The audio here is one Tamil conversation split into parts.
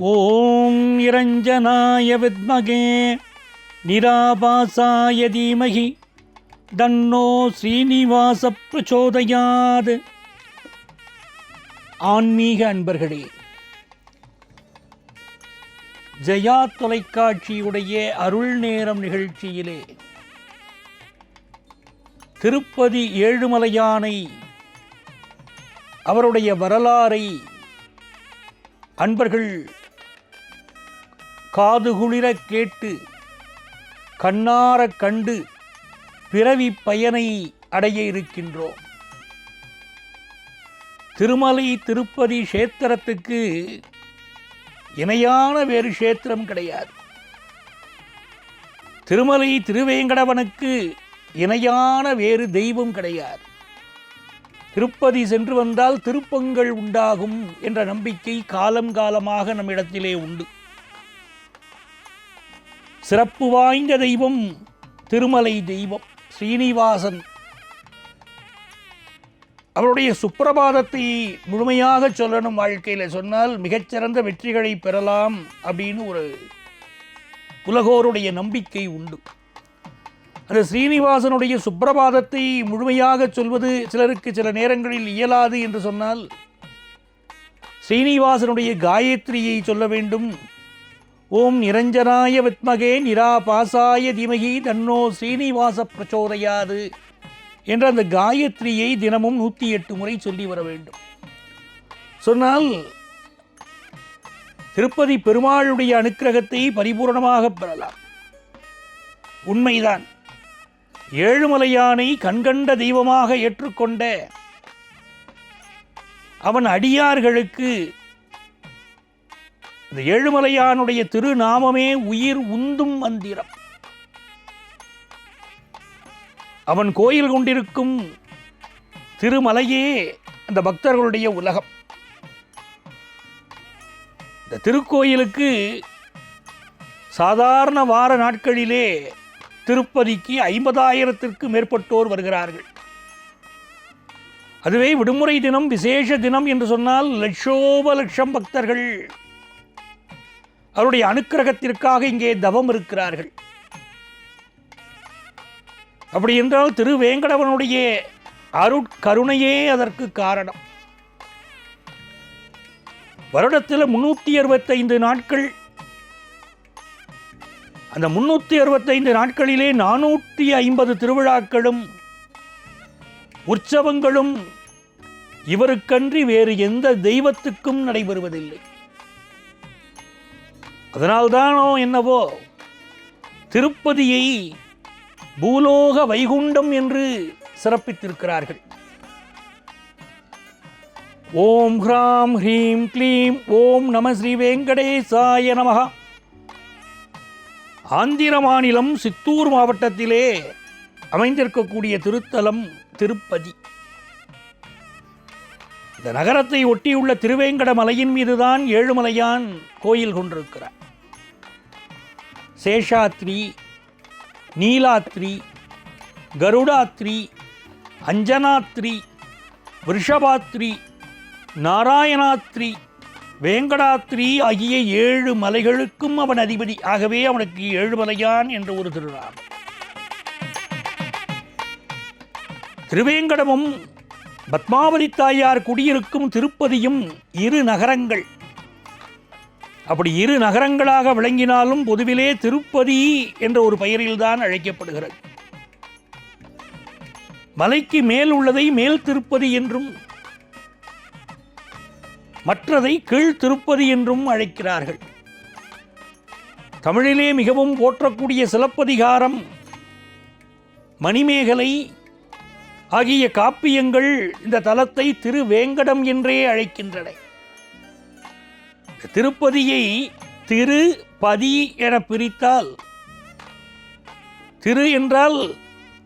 ஓம் இரஞ்சனாய வித்மகே நிராபாசாய தீமகி தன்னோ ஸ்ரீனிவாச பிரச்சோதயாது. ஆன்மீக அன்பர்களே ஜெயா தொலைக்காட்சியுடைய அருள் நேரம் நிகழ்ச்சியிலே திருப்பதி ஏழுமலையானை அவருடைய வரலாறை அன்பர்கள் காதுகுளிரக் கேட்டு கண்ணாரக் கண்டு பிறவி பயனை அடைய இருக்கின்றோம். திருமலை திருப்பதி க்ஷேத்திரத்துக்கு இணையான வேறு க்ஷேத்திரம் கிடையாது. திருமலை திருவேங்கடவனுக்கு இணையான வேறு தெய்வம் கிடையாது. திருப்பதி சென்று வந்தால் திருப்பங்கள் உண்டாகும் என்ற நம்பிக்கை காலம் காலமாக நம்மிடத்திலே உண்டு. சிறப்பு வாய்ந்த தெய்வம் திருமலை தெய்வம் ஸ்ரீனிவாசன். அவருடைய சுப்பிரபாதத்தை முழுமையாக சொல்லணும் வாழ்க்கையில். சொன்னால் மிகச்சிறந்த வெற்றிகளை பெறலாம் அப்படின்னு ஒரு உலகோருடைய நம்பிக்கை உண்டு. அந்த ஸ்ரீனிவாசனுடைய சுப்பிரபாதத்தை முழுமையாக சொல்வது சிலருக்கு சில நேரங்களில் இயலாது என்று சொன்னால் ஸ்ரீனிவாசனுடைய காயத்ரியை சொல்ல வேண்டும். ஓம் நிரஞ்சனாய வித்மகே நிராபாசாய தீமகி தன்னோ ஸ்ரீனிவாச பிரச்சோதையாது என்ற அந்த காயத்ரியை தினமும் நூற்றி எட்டு முறை சொல்லி வர வேண்டும். சொன்னால் திருப்பதி பெருமாளுடைய அனுக்கிரகத்தை பரிபூர்ணமாக பெறலாம். உண்மைதான். ஏழுமலையானை கண்கண்ட தெய்வமாக ஏற்றுக்கொண்ட அவன் அடியார்களுக்கு இந்த ஏழுமலையானுடைய திருநாமமே உயிர் உந்தும் மந்திரம். அவன் கோயில் கொண்டிருக்கும் திருமலையே அந்த பக்தர்களுடைய உலகம். இந்த திருக்கோயிலுக்கு சாதாரண வார நாட்களிலே திருப்பதிக்கு ஐம்பதாயிரத்திற்கு மேற்பட்டோர் வருகிறார்கள். அதுவே விடுமுறை தினம் விசேஷ தினம் என்று சொன்னால் லட்சோப லட்சம் பக்தர்கள். அவருடைய அனுக்கிரகத்திற்காக இங்கே தவம் இருக்கிறார்கள். அப்படி என்றால் திருவேங்கடவனுடைய அருட்கருணையே அதற்கு காரணம். வருடத்தில் முன்னூற்றி அறுபத்தைந்து நாட்கள். அந்த முன்னூற்றி அறுபத்தைந்து நாட்களிலே நானூற்றி ஐம்பது திருவிழாக்களும் உற்சவங்களும் இவருக்கன்றி வேறு எந்த தெய்வத்துக்கும் நடைபெறுவதில்லை. அதனால்தானோ என்னவோ திருப்பதியை பூலோக வைகுண்டம் என்று சிறப்பித்திருக்கிறார்கள். ஓம் ஹ்ராம் ஹ்ரீம் க்ளீம் ஓம் நம ஸ்ரீ வெங்கடேசாய நமகா ஆந்திர மாநிலம் சித்தூர் மாவட்டத்திலே அமைந்திருக்கக்கூடிய திருத்தலம் திருப்பதி. இந்த நகரத்தை ஒட்டியுள்ள திருவேங்கட மலையின் மீதுதான் ஏழுமலையான் கோயில் கொண்டிருக்கிறார். சேஷாத்ரி நீலாத்ரி கருடாத்ரி அஞ்சனாத்ரி விருஷபாத்ரி நாராயணாத்ரி வேங்கடாத்ரி ஆகிய ஏழு மலைகளுக்கும் அவன் அதிபதி. ஆகவே அவனுக்கு ஏழுமலையான் என்ற ஒரு திருநாமம். திருவேங்கடமும் பத்மாவதி தாயார் குடியிருக்கும் திருப்பதியும் இரு நகரங்கள். அப்படி இரு நகரங்களாக விளங்கினாலும் பொதுவிலே திருப்பதி என்ற ஒரு பெயரில்தான் அழைக்கப்படுகிறது. மலைக்கு மேல் உள்ளதை மேல் திருப்பதி என்றும் மற்றதை கீழ் திருப்பதி என்றும் அழைக்கிறார்கள். தமிழிலே மிகவும் போற்றக்கூடிய சிலப்பதிகாரம் மணிமேகலை ஆகிய காப்பியங்கள் இந்த தலத்தை திருவேங்கடம் என்றே அழைக்கின்றன. திருப்பதியை திருபதி என பிரித்தால் திரு என்றால்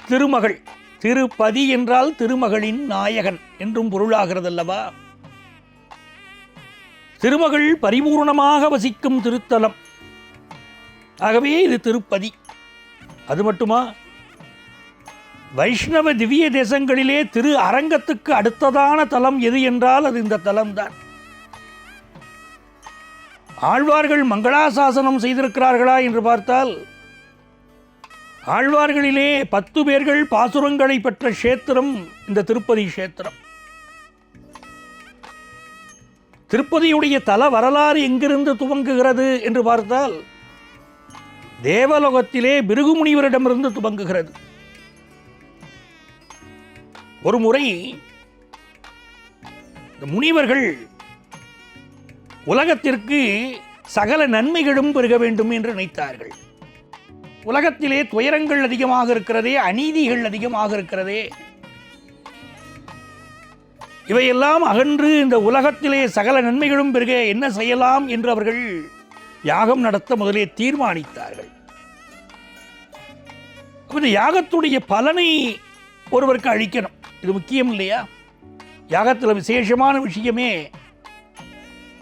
திருமகள் திருப்பதி என்றால் திருமகளின் நாயகன் என்றும் பொருளாகிறதல்லவா? திருமகள் பரிபூர்ணமாக வசிக்கும் திருத்தலம். ஆகவே இது திருப்பதி. அது மட்டுமா? வைஷ்ணவ திவ்ய தேசங்களிலே திரு அரங்கத்துக்கு அடுத்ததான தலம் எது என்றால் அது இந்த தலம்தான். ஆழ்வார்கள் மங்களாசாசனம் செய்திருக்கிறார்களா என்று பார்த்தால் ஆழ்வார்களிலே பத்து பேர்கள் பாசுரங்களை பெற்ற கஷேத்திரம் இந்த திருப்பதி கஷேத்திரம். திருப்பதியுடைய தல வரலாறு எங்கிருந்து துவங்குகிறது என்று பார்த்தால் தேவலோகத்திலே பிருகுமுனிவரிடமிருந்து துவங்குகிறது. ஒரு முறை முனிவர்கள் உலகத்திற்கு சகல நன்மைகளும் பெருக வேண்டும் என்று நினைத்தார்கள். உலகத்திலே துயரங்கள் அதிகமாக இருக்கிறதே அநீதிகள் அதிகமாக இருக்கிறதே. இவையெல்லாம் அகன்று இந்த உலகத்திலே சகல நன்மைகளும் பெருக என்ன செய்யலாம் என்று அவர்கள் யாகம் நடத்த முதலே தீர்மானித்தார்கள். இந்த யாகத்துடைய பலனை ஒருவருக்கு அழிக்கணும் இது முக்கியம் இல்லையா? யாகத்தில் விசேஷமான விஷயமே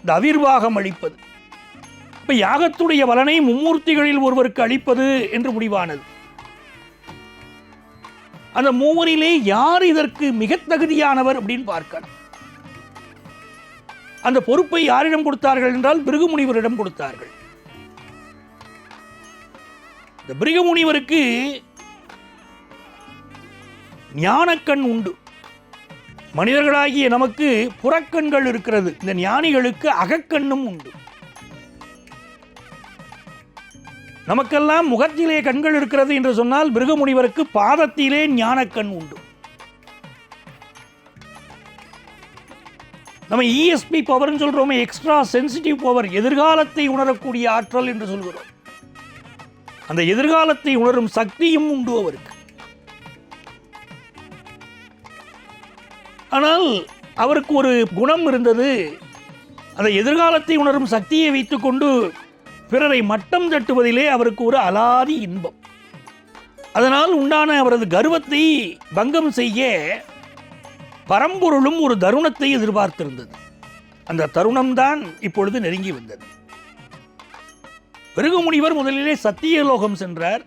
இந்த அவிர்வாகம் அளிப்பது. இப்ப யாகத்துடைய பலனை மும்மூர்த்திகளில் ஒருவருக்கு அளிப்பது என்று முடிவானது. அந்த மூவரிலே யார் இதற்கு மிக தகுதியானவர் அப்படின்னு பார்க்கணும் அந்த பொறுப்பை யாரிடம் கொடுத்தார்கள் என்றால் பிருகுமுனிவரிடம் கொடுத்தார்கள். இந்த பிருகுமுனிவருக்கு ஞானக்கண் உண்டு. மனிதர்களாகிய நமக்கு புறக்கண்கள் இருக்கிறது. இந்த ஞானிகளுக்கு அகக்கண்ணும் உண்டு. நமக்கெல்லாம் முகத்திலே கண்கள் இருக்கிறது என்று சொன்னால் மிருகமுனிவருக்கு பாதத்திலே ஞானக்கண் உண்டு. நம்ம இஎஸ்பி பவர்னு சொல்கிறோமே எக்ஸ்ட்ரா சென்சிட்டிவ் பவர் எதிர்காலத்தை உணரக்கூடிய ஆற்றல் என்று சொல்கிறோம். அந்த எதிர்காலத்தை உணரும் சக்தியும் உண்டு அவருக்கு. ஆனால் அவருக்கு ஒரு குணம் இருந்தது. அந்த எதிர்காலத்தை உணரும் சக்தியை வைத்துக்கொண்டு பிறரை மட்டம் தட்டுவதிலே அவருக்கு ஒரு அலாதி இன்பம். அதனால் உண்டான அவரது கர்வத்தை பங்கம் செய்ய பரம்பொருளும் ஒரு தருணத்தை எதிர்பார்த்திருந்தது. அந்த தருணம்தான் இப்பொழுது நெருங்கி வந்தது. பிருகுமுனிவர் முதலிலே சத்தியலோகம் சென்றார்.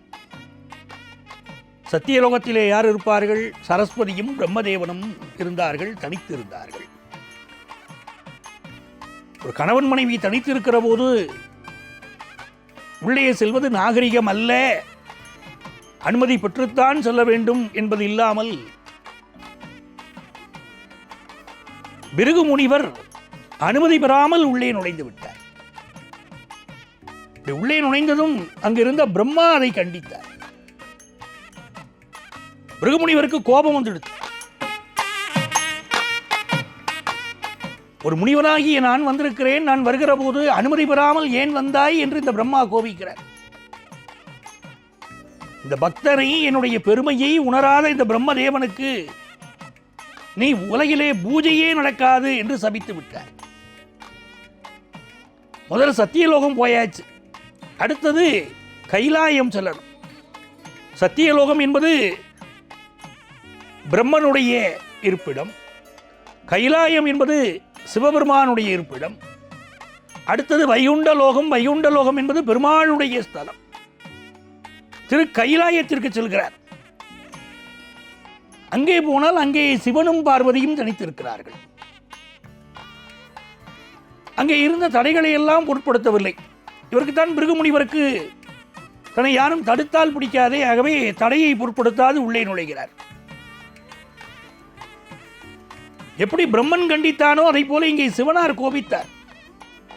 சத்தியலோகத்திலே யார் இருப்பார்கள்? சரஸ்வதியும் பிரம்மதேவனும் இருந்தார்கள் தனித்து இருந்தார்கள் ஒரு கணவன் மனைவி தனித்து இருக்கிற போது உள்ளே செல்வது நாகரிகம் அல்ல. அனுமதி பெற்றுத்தான் செல்ல வேண்டும் என்பது இல்லாமல் பிருகு முனிவர் அனுமதி பெறாமல் உள்ளே நுழைந்து விட்டார். உள்ளே நுழைந்ததும் அங்கிருந்த பிரம்மா அதை கண்டித்தார். பிருகுமுனிவருக்கு கோபம் வந்துடுது. ஒரு முனிவனாகிய நான் வந்திருக்கிறேன் நான் வருகிற போது அனுமதி பெறாமல் ஏன் வந்தாய் என்று இந்த பிரம்மா கோபிக்கிறார். இந்த பக்தனை என்னுடைய பெருமையை உணராத இந்த பிரம்மதேவனுக்கு நீ உலகிலே பூஜையே நடக்காது என்று சபித்து விட்டார். முதல்ல சத்தியலோகம் போயாச்சு. அடுத்தது கைலாயம் செல்லணும். சத்தியலோகம் என்பது பிரம்மனுடைய இருப்பிடம் கைலாயம் என்பது சிவபெருமானுடைய இருப்பிடம் அடுத்தது வைகுண்ட லோகம் வைகுண்ட லோகம் என்பது பெருமாளுடைய ஸ்தலம். திரு கைலாயத்திற்கு செல்கிறார். அங்கே போனால் அங்கே சிவனும் பார்வதியும் தனித்திருக்கிறார்கள். அங்கே இருந்த தடைகளை எல்லாம் பொருட்படுத்தவில்லை. இவருக்கு தான் பிருகுமுனிவருக்கு தன்னை யாரும் தடுத்தால் பிடிக்காதே ஆகவே தடையை பொருட்படுத்தாது உள்ளே நுழைகிறார். எப்படி பிரம்மன் கண்டித்தானோ அதை போல இங்கே சிவனார் கோபித்தார்.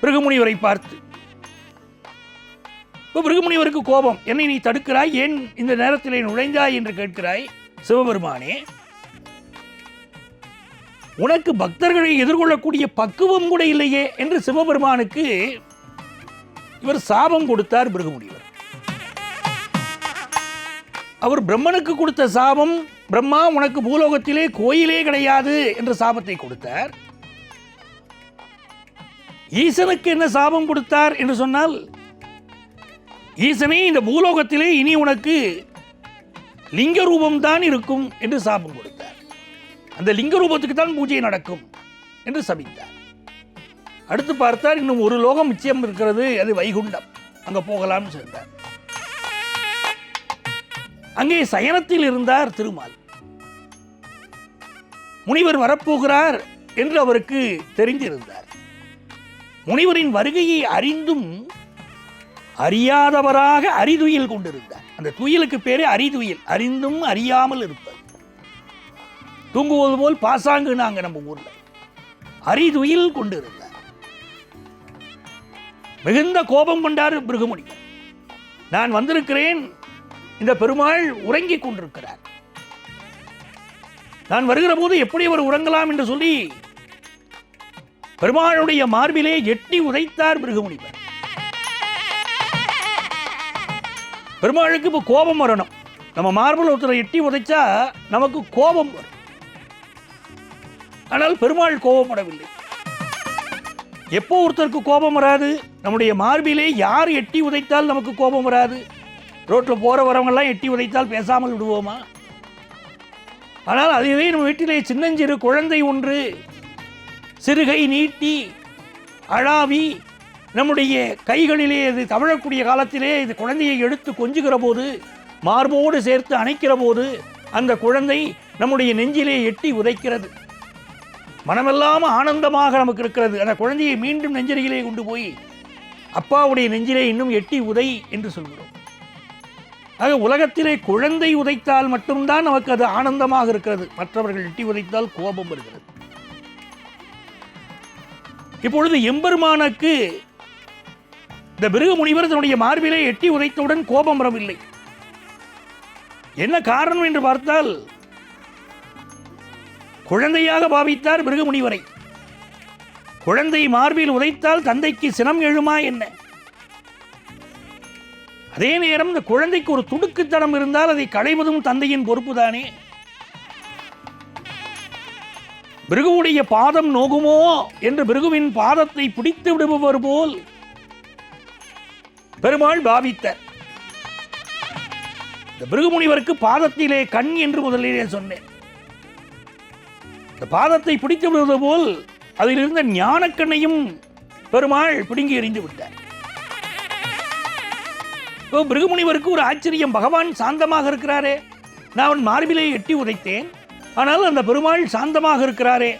பிருகுமுனிவரை பார்த்து இப்போ பிருகுமுனிவருக்கு கோபம். என்னை நீ தடுக்கிறாய்? ஏன் இந்த நேரத்தில் நுழைந்தாய்? என்று கேட்கிறாய் சிவபெருமானே. உனக்கு பக்தர்களை எதிர்கொள்ளக்கூடிய பக்குவம் கூட இல்லையே என்று சிவபெருமானுக்கு இவர் சாபம் கொடுத்தார் பிருகுமுனிவர். அவர் பிரம்மனுக்கு கொடுத்த சாபம் பிரம்மா உனக்கு பூலோகத்திலே கோயிலே கிடையாது என்ற சாபத்தை கொடுத்தார். ஈசனுக்கு என்ன சாபம் கொடுத்தார் என்று சொன்னால் ஈசனே இந்த பூலோகத்திலே இனி உனக்கு லிங்க ரூபம் தான் இருக்கும் என்று சாபம் கொடுத்தார். அந்த லிங்க ரூபத்துக்கு தான் பூஜை நடக்கும் என்று சபித்தார். அடுத்து பார்த்தார் இன்னும் ஒரு லோகம் நிச்சயம் இருக்கிறது அது வைகுண்டம். அங்க போகலாம்னு சொன்னார் அங்கே சயனத்தில் இருந்தார் திருமால். முனிவர் வரப்போகிறார் என்று அவருக்கு தெரிந்திருந்தார். முனிவரின் வருகையை அறிந்தும் அறியாதவராக அறிதுயில் கொண்டிருந்தார். அந்த துயிலுக்கு பேரே அறிதுயில் அறிந்தும் அறியாமல் இருப்பது தூங்குவது போல் பாசாங்கு நாங்கள் நம்ம ஊர்ல. அறிதுயில் கொண்டிருந்தார். மிகுந்த கோபம் கொண்டார் பிருகுமுனி நான் வந்திருக்கிறேன். இந்த பெருமாள் உறங்கிக் கொண்டிருக்கிறார். நான் வருகிற போது எப்படி அவர் உறங்கலாம் என்று சொல்லி பெருமாளுடைய மார்பிலே எட்டி உதைத்தார் மிருகமுனிவர் பெருமாளுக்கு இப்போ கோபம் வரணும். நம்ம மார்பில் ஒருத்தரை எட்டி உதைச்சா நமக்கு கோபம் வரும். ஆனால் பெருமாள் கோபப்படவில்லை. எப்போ ஒருத்தருக்கு கோபம் வராது? நம்முடைய மார்பிலே யார் எட்டி உதைத்தால் நமக்கு கோபம் வராது? ரோட்டில் போகிற வரவங்கெல்லாம் எட்டி உதைத்தால் பேசாமல் விடுவோமா? ஆனால் அதுவே நம்ம வீட்டிலே சின்னஞ்சிறு குழந்தை ஒன்று சிறுகை நீட்டி அழாவி நம்முடைய கைகளிலே இது தவழக்கூடிய காலத்திலே இது குழந்தையை எடுத்து கொஞ்சுகிற போது மார்போடு சேர்த்து அணைக்கிற போது அந்த குழந்தை நம்முடைய நெஞ்சிலே எட்டி உதைக்கிறது. மனமெல்லாம் ஆனந்தமாக நமக்கு இருக்கிறது. அந்த குழந்தையை மீண்டும் நெஞ்சரியிலே கொண்டு போய் அப்பாவுடைய நெஞ்சிலே இன்னும் எட்டி உதை என்று சொல்கிறோம். ஆக உலகத்திலே குழந்தை உதைத்தால் மட்டும்தான் நமக்கு அது ஆனந்தமாக இருக்கிறது. மற்றவர்கள் எட்டி உதைத்தால் கோபம் வருகிறது. இப்பொழுது எம்பெருமானுக்கு இந்த பிருகு முனிவர் தன்னுடைய மார்பிலே எட்டி உதைத்தவுடன் கோபம் வரவில்லை. என்ன காரணம் என்று பார்த்தால் குழந்தையாக பாவித்தார் பிருகு முனிவரை. குழந்தை மார்பில் உதைத்தால் தந்தைக்கு சினம் எழுமா என்ன? அதே நேரம் இந்த குழந்தைக்கு ஒரு துடுக்குத்தனம் இருந்தால் அதை களைவதும் தந்தையின் பொறுப்புதானே? பிருகுவுடைய பாதம் நோகுமோ என்று பிருகுவின் பாதத்தை பிடித்து விடுபவர் போல் பெருமாள் பாவித்தார். இந்த பிருகுமுனிவருக்கு பாதத்திலே கண் என்று முதலிலே சொன்னேன். இந்த பாதத்தை பிடித்து விடுவது போல் அதில் இருந்த ஞானக்கண்ணையும் பெருமாள் பிடுங்கி எறிந்து விட்டார். பிருகுமுனிவருக்கு ஒரு ஆச்சரியம். பகவான் சாந்தமாக இருக்கிறாரே. நான் அவன் மார்பிலே எட்டி உதைத்தேன். ஆனால் அந்த பெருமாள் சாந்தமாக இருக்கிறாரே.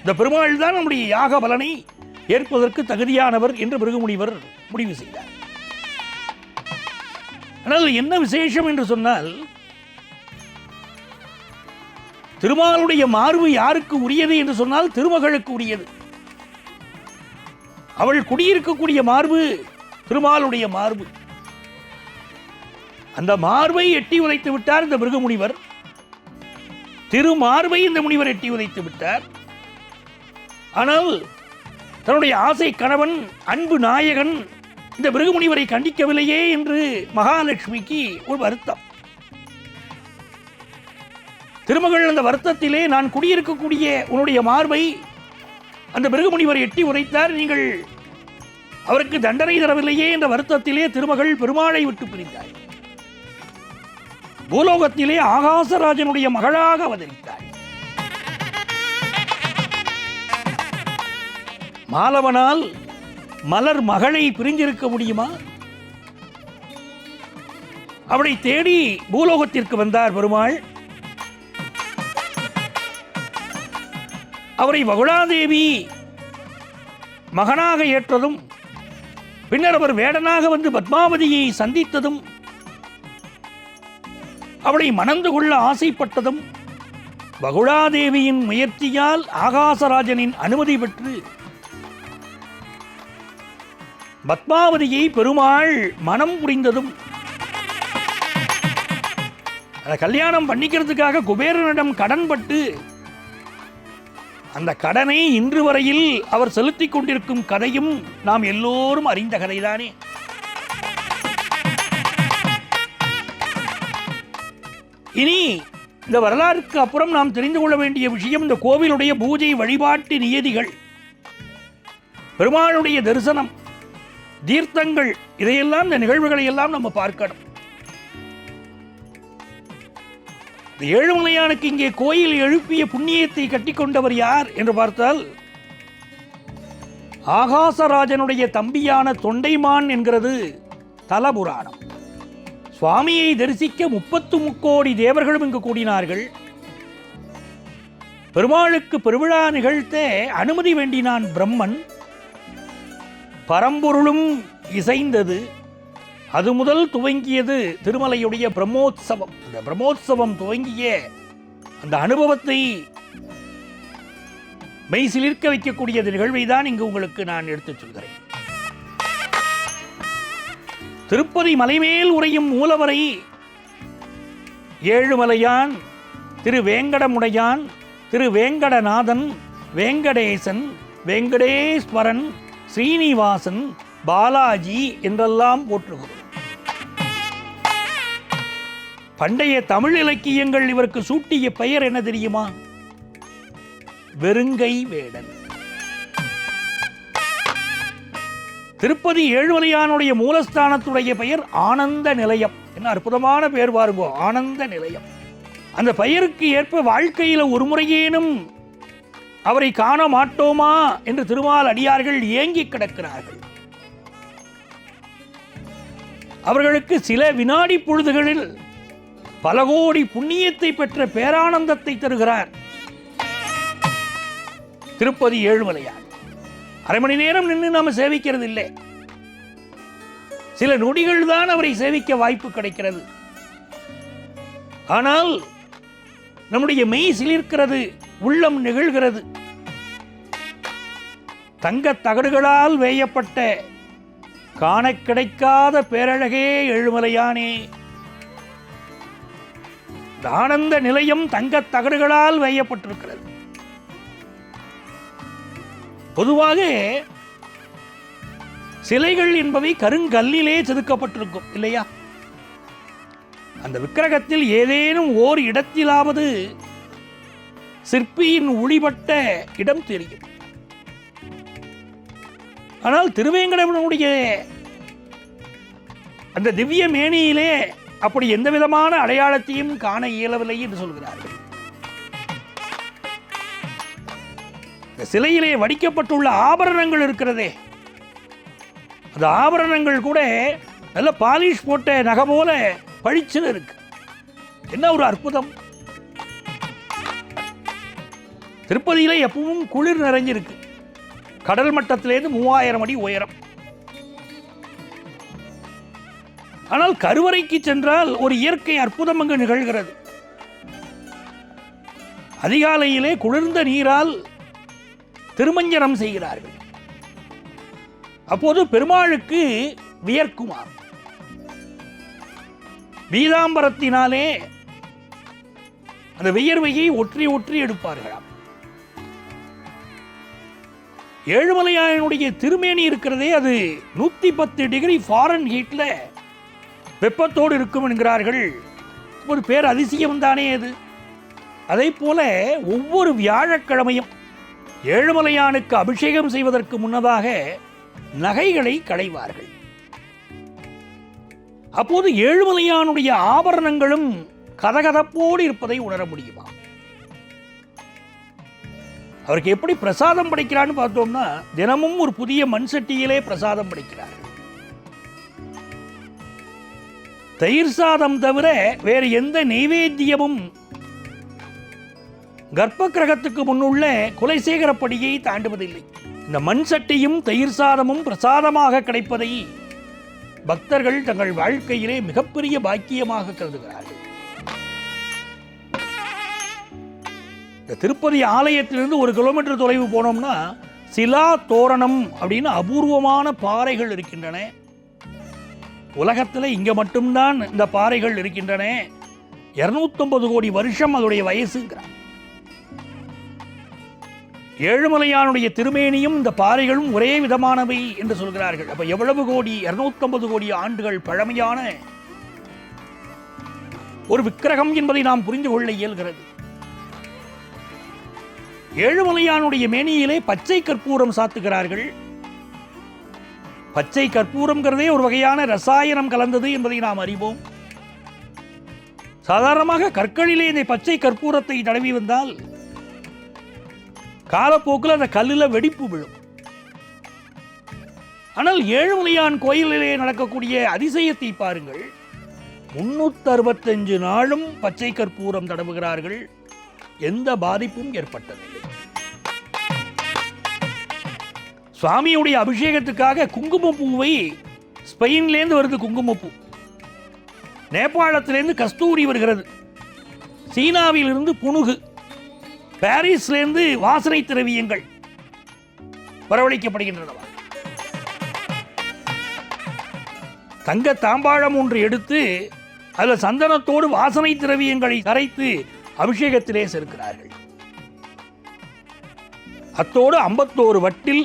இந்த பெருமாள் தான் நம்முடைய யாக பலனை ஏற்பதற்கு தகுதியானவர் என்று பிருகுமுனிவர் முடிவு செய்தார். ஆனால் என்ன விசேஷம் என்று சொன்னால் திருமாலுடைய மார்பு யாருக்கு உரியது என்று சொன்னால் திருமகளுக்கு உரியது. அவள் குடியிருக்கக்கூடிய மார்பு திருமாலுடைய மார்பு. அந்த மார்பை எட்டி உதைத்து விட்டார் இந்த மிருகமுனிவர். திருமார்பை இந்த முனிவர் எட்டி உதைத்து விட்டார். ஆனால் தன்னுடைய ஆசை கணவன் அன்பு நாயகன் இந்த மிருகமுனிவரை கண்டிக்கவில்லையே என்று மகாலட்சுமிக்கு ஒரு வருத்தம். திருமகள் அந்த வருத்தத்திலே நான் குடியிருக்கக்கூடிய உன்னுடைய மார்பை அந்த மிருகமுனிவர் எட்டி உரைத்தார் நீங்கள் அவருக்கு தண்டனை தரவில்லையே என்ற வருத்தத்திலே திருமகள் பெருமாளை விட்டு பிரிந்தார் பூலோகத்திலே ஆகாசராஜனுடைய மகளாக அவதரித்தாள் மாலவனால் மலர் மகளை பிரிஞ்சிருக்க முடியுமா? அவளை தேடி பூலோகத்திற்கு வந்தார் பெருமாள். அவரை வகுளாதேவி மகனாக ஏற்றதும் பின்னர் அவர் வேடனாக வந்து பத்மாவதியை சந்தித்ததும் அவளை மணந்து கொள்ள ஆசைப்பட்டதும் வகுளாதேவியின் முயற்சியால் ஆகாசராஜனின் அனுமதி பெற்று பத்மாவதியை பெருமாள் மனம் புரிந்ததும் அதை கல்யாணம் பண்ணிக்கிறதுக்காக குபேரனிடம் கடன்பட்டு அந்த கடனை இன்று வரையில் அவர் செலுத்திக் கொண்டிருக்கும் கதையும் நாம் எல்லோரும் அறிந்த கதைதானே. இனி இந்த வரலாறுக்கு அப்புறம் நாம் தெரிந்து கொள்ள வேண்டிய விஷயம் இந்த கோவிலுடைய பூஜை வழிபாட்டு நியதிகள். பெருமாளுடைய தரிசனம் தீர்த்தங்கள் இதையெல்லாம் இந்த நிகழ்வுகளை எல்லாம் நம்ம பார்க்கணும். இந்த ஏழுமலையானுக்கு இங்கே கோயில் எழுப்பிய புண்ணியத்தை கட்டி கொண்டவர் யார் என்று பார்த்தால் ஆகாசராஜனுடைய தம்பியான தொண்டைமான் என்கிறது தலபுராணம். சுவாமியை தரிசிக்க முப்பத்து முக்கோடி தேவர்களும் இங்கு கூடினார்கள். பெருமாளுக்கு பெருவிழா நிகழ்த்த அனுமதி வேண்டினான் பிரம்மன். பரம்பொருளும் இசைந்தது. அது முதல் துவங்கியது திருமலையுடைய பிரம்மோத்சவம். அந்த பிரம்மோத்சவம் துவங்கிய அந்த அனுபவத்தை மெய் சிலிர்க்க வைக்கக்கூடிய நிகழ்வை தான் இங்கு உங்களுக்கு நான் எடுத்துச் சொல்கிறேன். திருப்பதி மலைமேல் உரையும் மூலவரை ஏழுமலையான் திரு வேங்கடமுடையான் திரு வேங்கடநாதன் வேங்கடேசன் வெங்கடேஸ்வரன் ஸ்ரீனிவாசன் பாலாஜி என்றெல்லாம் போற்றுகிறோம். பண்டைய தமிழ் இலக்கியங்கள் இவருக்கு சூட்டிய பெயர் என்ன தெரியுமா? வெறுங்கை வேடன். திருப்பதி ஏழுமலையானுடைய மூலஸ்தானத்துடைய பெயர் ஆனந்த நிலையம். என்ன அற்புதமான பெயர் பாருங்க ஆனந்த நிலையம். அந்த பெயருக்கு ஏற்ப வாழ்க்கையில ஒரு முறையேனும் அவரை காண மாட்டோமா என்று திருமால் அடியார்கள் ஏங்கி கிடக்கிறார்கள். அவர்களுக்கு சில வினாடி பொழுதுகளில் பல கோடி புண்ணியத்தை பெற்ற பேரானந்தத்தை தருகிறார். திருப்பதி ஏழுமலையார். அரை மணி நேரம் நின்று நாம சேவிக்கிறது இல்லை சில நொடிகள் தான் அவரை சேவிக்க வாய்ப்பு கிடைக்கிறது. ஆனால் நம்முடைய மெய் சிலிர்க்கிறது உள்ளம் நிகழ்கிறது. தங்க தகடுகளால் வேயப்பட்ட காண கிடைக்காத பேரழகே எழுமலையானே. தானந்த ஆனந்த நிலையம் தங்கத் தகடுகளால் வேயப்பட்டிருக்கிறது. பொதுவாக சிலைகள் என்பவை கருங்கல்லிலே செதுக்கப்பட்டிருக்கும் இல்லையா? அந்த விக்கிரகத்தில் ஏதேனும் ஓர் இடத்திலாவது சிற்பியின் ஒளிபட்ட இடம் தெரியும். ஆனால் திருவேங்கடவனுடைய அந்த திவ்ய மேனியிலே அப்படி எந்த விதமான அடையாளத்தையும் காண இயலவில்லை என்று சொல்கிறார்கள். இந்த சிலையிலே வடிக்கப்பட்டுள்ள ஆபரணங்கள் இருக்கிறதே. அந்த ஆபரணங்கள் கூட நல்ல பாலிஷ் போட்ட நகை போல பழிச்சுன்னு இருக்கு. என்ன ஒரு அற்புதம். திருப்பதியில் எப்பவும் குளிர் நிறைஞ்சிருக்கு. கடல் மட்டத்திலேருந்து மூவாயிரம் அடி உயரம். ஆனால் கருவறைக்கு சென்றால் ஒரு இயற்கை அற்புதம் அங்கு நிகழ்கிறது. அதிகாலையிலே குளிர்ந்த நீரால் திருமஞ்சனம் செய்கிறார்கள். அப்போது பெருமாளுக்கு வியர்க்குமாம். பீதாம்பரத்தினாலே அந்த வியர்வையை ஒற்றி ஒற்றி எடுப்பார்களாம். ஏழுமலையானுடைய திருமேனி இருக்கிறதே அது நூற்றி பத்து டிகிரி ஃபாரன் ஹீட்டில் வெப்பத்தோடு இருக்கும் என்கிறார்கள். ஒரு பேர் அதிசயம் தானே அது. அதே போல ஒவ்வொரு வியாழக்கிழமையும் ஏழுமலையானுக்கு அபிஷேகம் செய்வதற்கு முன்னதாக நகைகளை களைவார்கள். அப்போது ஏழுமலையானுடைய ஆபரணங்களும் கதகதப்போடு இருப்பதை உணர முடியுமா? அவருக்கு எப்படி பிரசாதம் படைக்கிறான்னு பார்த்தோம்னா தினமும் ஒரு புதிய மண் சட்டியிலே பிரசாதம் படைக்கிறார். தயிர் சாதம் தவிர வேறு எந்த நெய்வேத்தியமும் கர்ப்ப கிரகத்துக்கு முன்னுள்ள குலைசேகரப்படியை தாண்டுவதில்லை. இந்த மண் சட்டியும் தயிர் சாதமும் பிரசாதமாக கிடைப்பதை பக்தர்கள் தங்கள் வாழ்க்கையிலே மிகப்பெரிய பாக்கியமாக கருதுகிறார்கள். இந்த திருப்பதி ஆலயத்திலிருந்து ஒரு கிலோமீட்டர் தொலைவு போனோம்னா சிலா தோரணம் அப்படின்னு அபூர்வமான பாறைகள் இருக்கின்றன. உலகத்தில் இங்கே மட்டும்தான் இந்த பாறைகள் இருக்கின்றன. இரநூத்தொம்பது கோடி வருஷம் அதோடைய வயசுங்கிறார் ஏழுமலையானுடைய திருமேனியும் இந்த பாறைகளும் ஒரே விதமானவை என்று சொல்கிறார்கள். அப்போ எவ்வளவு கோடி? இருநூத்தொன்பது கோடி ஆண்டுகள் பழமையான ஒரு விக்கிரகம் என்பதை நாம் புரிந்து கொள்ள இயல்கிறது. ஏழுமலையானுடைய மேனியிலே பச்சை கற்பூரம் சாத்துகிறார்கள். பச்சை கற்பூரம்ங்கிறதே ஒரு வகையான ரசாயனம் கலந்தது என்பதை நாம் அறிவோம். சாதாரணமாக கற்களிலே இந்த பச்சை கற்பூரத்தை தடவி வந்தால் காலப்போக்கில் அந்த கல்லில் வெடிப்பு விழும். ஆனால் ஏழுமலையான் கோயிலிலே நடக்கக்கூடிய அதிசயத்தை பாருங்கள். முன்னூத்தி அறுபத்தஞ்சு நாளும் பச்சை கற்பூரம் தடவுகிறார்கள். எந்த பாதிப்பும் ஏற்பட்டதில்லை. சுவாமியுடைய அபிஷேகத்துக்காக குங்குமப்பூவை ஸ்பெயின்லேருந்து வருது குங்குமப்பூ நேபாளத்திலேருந்து கஸ்தூரி வருகிறது. சீனாவிலிருந்து புனுகு. பாரிஸ்லேருந்து வாசனை திரவியங்கள் வரவழைக்கப்படுகின்றனவா தங்க தாம்பாழம் ஒன்று எடுத்து அதில் சந்தனத்தோடு வாசனை திரவியங்களை கரைத்து அபிஷேகத்திலே சேர்க்கிறார்கள். அத்தோடு ஐம்பத்தோரு வட்டில்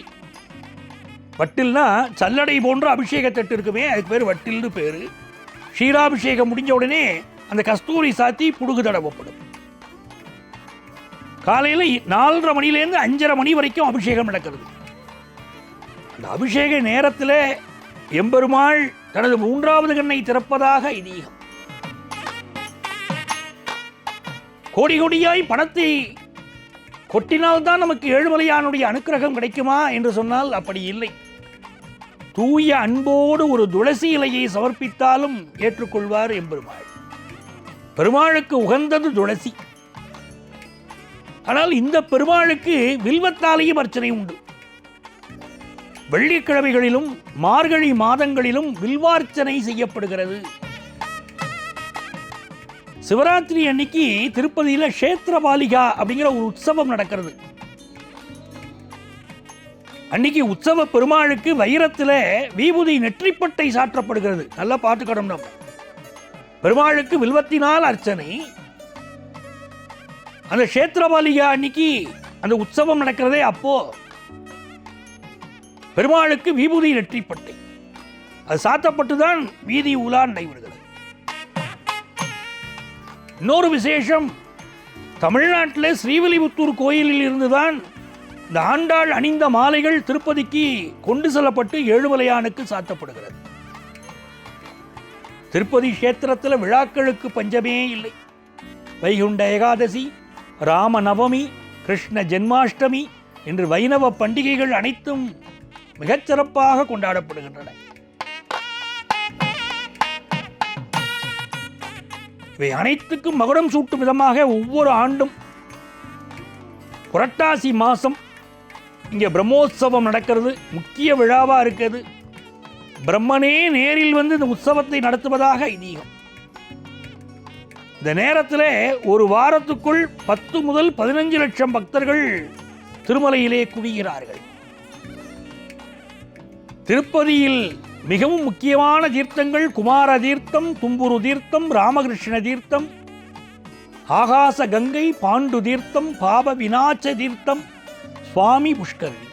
வட்டில்னா சல்லடை போன்ற அபிஷேக தட்டு இருக்குமே அதுக்கு பேர் வட்டில்னு பேர். க்ஷீராபிஷேகம் முடிஞ்ச உடனே அந்த கஸ்தூரி சாத்தி புடுகு தடவப்படும். காலையில் நாலரை மணிலேருந்து அஞ்சரை மணி வரைக்கும் அபிஷேகம் நடக்கிறது. அந்த அபிஷேக நேரத்தில் எம்பெருமாள் தனது மூன்றாவது கண்ணை திறப்பதாக ஐதீகம். கோடி கோடியாய் பணத்தை கொட்டினால்தான் நமக்கு ஏழுமலையானுடைய அனுக்கிரகம் கிடைக்குமா என்று சொன்னால் அப்படி இல்லை. தூய அன்போடு ஒரு துளசி இலையை சமர்ப்பித்தாலும் ஏற்றுக்கொள்வார் எம்பெருமாள். பெருமாளுக்கு உகந்தது துளசி. ஆனால் இந்த பெருமாளுக்கு வில்வத்தாலேயும் அர்ச்சனை உண்டு. வெள்ளிக்கிழமைகளிலும் மார்கழி மாதங்களிலும் வில்வார்ச்சனை செய்யப்படுகிறது. சிவராத்திரி அன்னைக்கு திருப்பதியில கஷேத்திரபாலிகா அப்படிங்கிற ஒரு உற்சவம் நடக்கிறது. அன்னைக்கு உற்சவ பெருமாளுக்கு வைரத்தில் வீபூதி நெற்றிப்பட்டை சாற்றப்படுகிறது. நல்லா பார்த்துக்கணும் நம்ம. பெருமாளுக்கு வில்வத்தினால் அர்ச்சனை. அந்த கஷேத்திரபாலிகா அன்னைக்கு அந்த உற்சவம் நடக்கிறதே அப்போ. பெருமாளுக்கு விபூதி நெற்றிப்பட்டை. அது சாத்தப்பட்டு தான் வீதி உலா நடைபெறுகிறது. இன்னொரு விசேஷம். தமிழ்நாட்டில் ஸ்ரீவில்லிபுத்தூர் கோயிலில் இருந்துதான் இந்த ஆண்டாள் அணிந்த மாலைகள் திருப்பதிக்கு கொண்டு செல்லப்பட்டு ஏழுமலையானுக்கு சாத்தப்படுகிறது. திருப்பதி கஷேத்திரத்தில் விழாக்களுக்கு பஞ்சமே இல்லை. வைகுண்ட ஏகாதசி ராம நவமி கிருஷ்ண ஜென்மாஷ்டமி என்று வைணவ பண்டிகைகள் அனைத்தும் மிகச்சிறப்பாக கொண்டாடப்படுகின்றன. இவை அனைத்துக்கும் மகுடம் சூட்டும் விதமாக ஒவ்வொரு ஆண்டும் புரட்டாசி மாதம் இங்கே பிரம்மோற்சவம் நடக்கிறது முக்கிய விழாவாக இருக்கிறது. பிரம்மனே நேரில் வந்து இந்த உற்சவத்தை நடத்துவதாக ஐதீகம். இந்த நேரத்தில் ஒரு வாரத்துக்குள் பத்து முதல் பதினஞ்சு லட்சம் பக்தர்கள் திருமலையிலே குவிகிறார்கள். திருப்பதியில் மிகவும் முக்கியமான தீர்த்தங்கள் குமார தீர்த்தம் தும்புரு தீர்த்தம் ராமகிருஷ்ண தீர்த்தம் ஆகாச கங்கை பாண்டு தீர்த்தம் பாப வினாச்ச தீர்த்தம் சுவாமி புஷ்கரணி.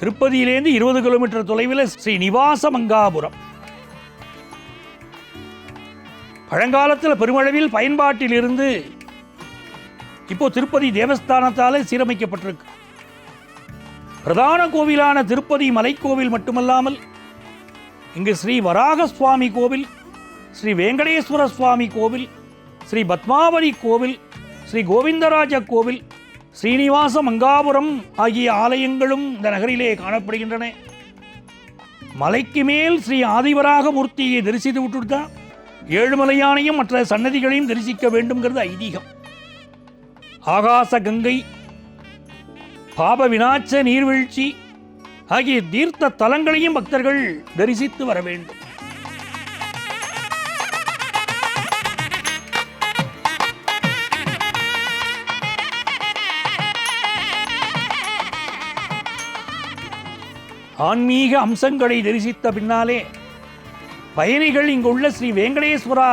திருப்பதியிலேருந்து இருபது கிலோமீட்டர் தொலைவில் ஸ்ரீ நிவாச மங்காபுரம். பழங்காலத்தில் பெருமளவில் பயன்பாட்டில் இருந்து இப்போ திருப்பதி தேவஸ்தானத்தாலே சீரமைக்கப்பட்டிருக்கு. பிரதான கோவிலான திருப்பதி மலைக்கோவில் மட்டுமல்லாமல் இங்கு ஸ்ரீ வராக சுவாமி கோவில் ஸ்ரீ வெங்கடேஸ்வர சுவாமி கோவில் ஸ்ரீ பத்மாவதி கோவில் ஸ்ரீ கோவிந்தராஜ கோவில் ஸ்ரீனிவாச மங்காபுரம் ஆகிய ஆலயங்களும் இந்த நகரிலே காணப்படுகின்றன. மலைக்கு மேல் ஸ்ரீ ஆதிவராக மூர்த்தியை தரிசித்து விட்டுட்டு தான் ஏழுமலையானையும் மற்ற சன்னதிகளையும் தரிசிக்க வேண்டும்ங்கிறது ஐதீகம். ஆகாச கங்கை பாப வினாச்ச நீர்வீழ்ச்சி ஆகிய தீர்த்த தலங்களையும் பக்தர்கள் தரிசித்து வர வேண்டும். ஆன்மீக அம்சங்களை தரிசித்த பின்னாலே பயணிகள் இங்குள்ள ஸ்ரீ வெங்கடேஸ்வரா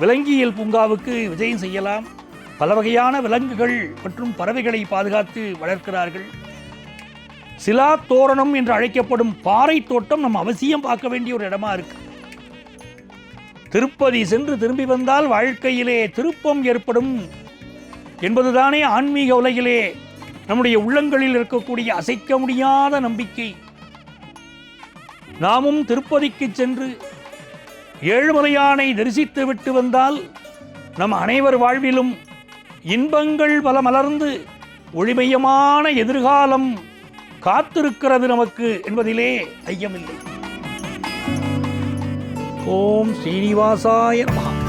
விலங்கியல் பூங்காவுக்கு விஜயம் செய்யலாம். பல வகையான விலங்குகள் மற்றும் பறவைகளை பாதுகாத்து வளர்க்கிறார்கள். சிலா தோரணம் என்று அழைக்கப்படும் பாறை தோட்டம் நம்ம அவசியம் பார்க்க வேண்டிய ஒரு இடமா இருக்கு. திருப்பதி சென்று திரும்பி வந்தால் வாழ்க்கையிலே திருப்பம் ஏற்படும் என்பதுதானே ஆன்மீக உலகிலே நம்முடைய உள்ளங்களில் இருக்கக்கூடிய அசைக்க முடியாத நம்பிக்கை. நாமும் திருப்பதிக்கு சென்று ஏழுமலையானை தரிசித்து விட்டு வந்தால் நம் அனைவர் வாழ்விலும் இன்பங்கள் பல மலர்ந்து ஒளிமயமான எதிர்காலம் காத்திருக்கிறது நமக்கு என்பதிலே ஐயமில்லை. ஓம் சீனிவாசாய நமஹ.